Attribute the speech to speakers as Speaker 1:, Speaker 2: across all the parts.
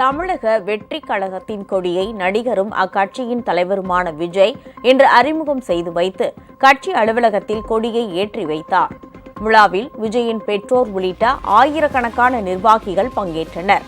Speaker 1: தமிழக வெற்றி கழகத்தின் கொடியை நடிகரும் அக்கட்சியின் தலைவருமான விஜய் இன்று அறிமுகம் செய்து வைத்து கட்சி அலுவலகத்தில் கொடியை ஏற்றி வைத்தார். விழாவில் விஜயின் பெற்றோர் உள்ளிட்ட ஆயிரக்கணக்கான நிர்வாகிகள் பங்கேற்றனர்.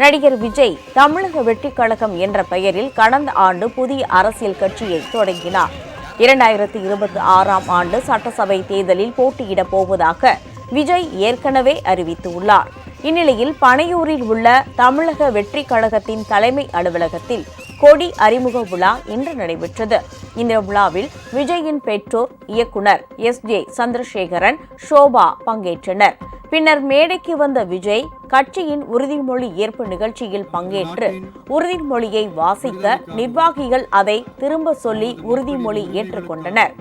Speaker 1: நடிகர் விஜய் தமிழக வெற்றி கழகம் என்ற பெயரில் கடந்த ஆண்டு புதிய அரசியல் கட்சியை தொடங்கினார். இரண்டாயிரத்தி இருபத்தி ஆறாம் ஆண்டு சட்டசபை தேர்தலில் போட்டியிடப் போவதாக விஜய் ஏற்கனவே அறிவித்துள்ளார். இந்நிலையில் பனையூரில் உள்ள தமிழக வெற்றி கழகத்தின் தலைமை அலுவலகத்தில் கொடி அறிமுக விழா இன்று நடைபெற்றது. இந்த விழாவில் விஜயின் பெற்றோர் இயக்குனர் எஸ். ஜே. சந்திரசேகரன் ஷோபா பங்கேற்றனர். பின்னர் மேடைக்கு வந்த விஜய் கட்சியின் உறுதிமொழி ஏற்பு நிகழ்ச்சியில் பங்கேற்று உறுதிமொழியை வாசிக்க நிர்வாகிகள் அதை திரும்ப சொல்லி உறுதிமொழி ஏற்றுக்கொண்டனர்.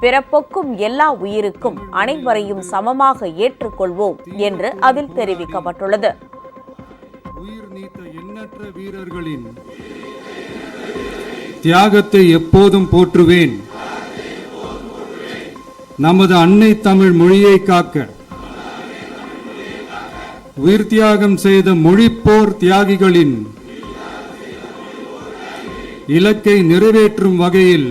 Speaker 1: பிறப்புக்கும் எல்லா உயிருக்கும் அனைவரையும் சமமாக ஏற்றுக்கொள்வோம் என்று அதில் தெரிவிக்கப்பட்டுள்ளது.
Speaker 2: உயிர் நீத்த எண்ணற்ற வீரர்களின் தியாகத்தை எப்போதும் போற்றுவேன். நமது அன்னை தமிழ் மொழியை காக்க உயிர் தியாகம் செய்த மொழிப்போர் தியாகிகளின் இலக்கை நிறைவேற்றும் வகையில்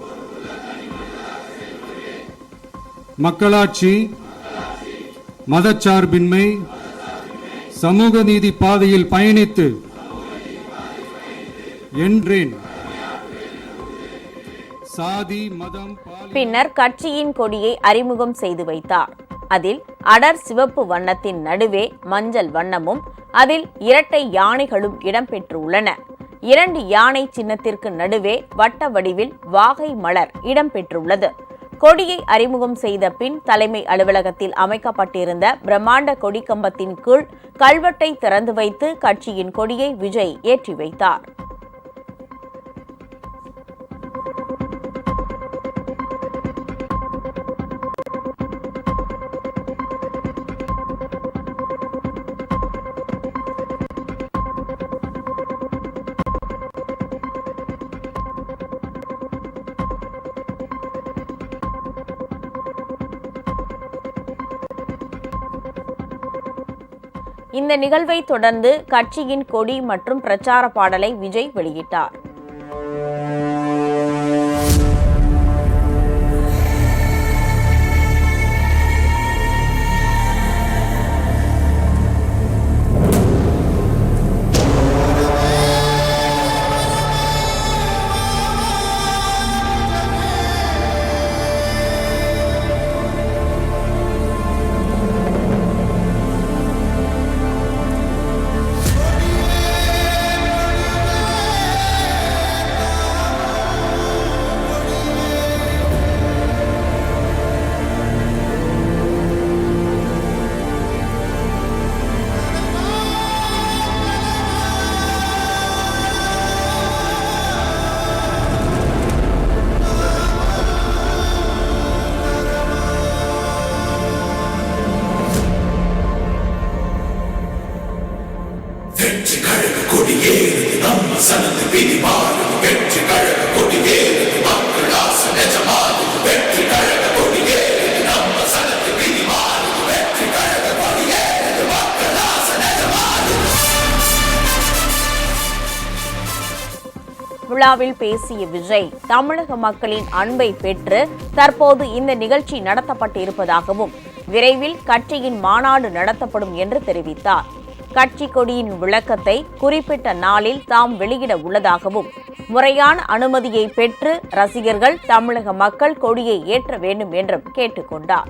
Speaker 2: மக்களாட்சி மதச்சார்பின்மை சமூக நீதி பாதையில் பயணித்து என்றேன். சாதி மதம்
Speaker 1: பின்னர் கட்சியின் கொடியை அறிமுகம் செய்து வைத்தார். அதில் அடர் சிவப்பு வண்ணத்தின் நடுவே மஞ்சள் வண்ணமும் அதில் இரட்டை யானைகளும் இடம்பெற்றுள்ளன. இரண்டு யானை சின்னத்திற்கு நடுவே வட்ட வடிவில் வாகை மலர் இடம்பெற்றுள்ளது. கொடியை அறிமுகம் செய்த பின் தலைமை அலுவலகத்தில் அமைக்கப்பட்டிருந்த பிரம்மாண்ட கொடி கம்பத்தின் கீழ் கல்வெட்டை திறந்து வைத்து கட்சியின் கொடியை விஜய் ஏற்றி வைத்தார். இந்த நிகழ்வை தொடர்ந்து கட்சியின் கொடி மற்றும் பிரச்சார பாடலை விஜய் வெளியிட்டார். விழாவில் பேசிய விஜய் தமிழக மக்களின் அன்பை பெற்று தற்போது இந்த நிகழ்ச்சி நடத்தப்பட்டிருப்பதாகவும் விரைவில் கட்சியின் மாநாடு நடத்தப்படும் என்று தெரிவித்தார். கட்சி கொடியின் விளக்கத்தை குறிப்பிட்ட நாளில் தாம் வெளியிட உள்ளதாகவும் முறையான அனுமதியை பெற்று ரசிகர்கள் தமிழக மக்கள் கொடியை ஏற்ற வேண்டும் என்றும் கேட்டுக்கொண்டார்